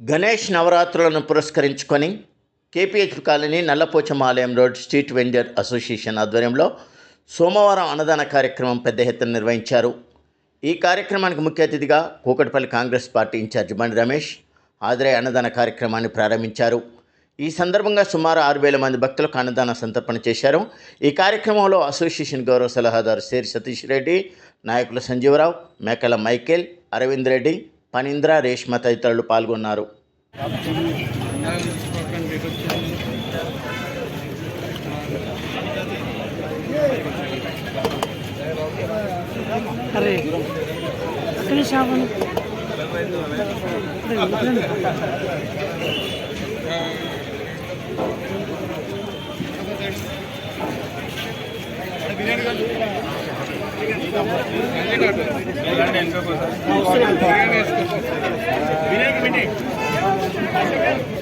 గణేష్ నవరాత్రులను పురస్కరించుకొని KPH colony నల్లపోచం ఆలయం road street vendor association ఆధ్వర్యంలో సోమవారం అన్నదాన కార్యక్రమం పెద్ద ఎత్తున నిర్వహించారు. ఈ కార్యక్రమానికి ముఖ్య అతిథిగా కూకట్పల్లి కాంగ్రెస్ పార్టీ ఇన్ఛార్జ్ బండి రమేష్ హాజరై అన్నదాన కార్యక్రమాన్ని ప్రారంభించారు. ఈ సందర్భంగా సుమారు ఆరు వేల మంది భక్తులకు అన్నదాన సంతర్పణ చేశారు. ఈ కార్యక్రమంలో అసోసియేషన్ గౌరవ సలహాదారు సేరి సతీష్ రెడ్డి నాయకులు సంజీవరావు మేకల మైకేల్ అరవింద్ రెడ్డి పనీంద్ర రేష్మ తదితరులు పాల్గొన్నారు. అరే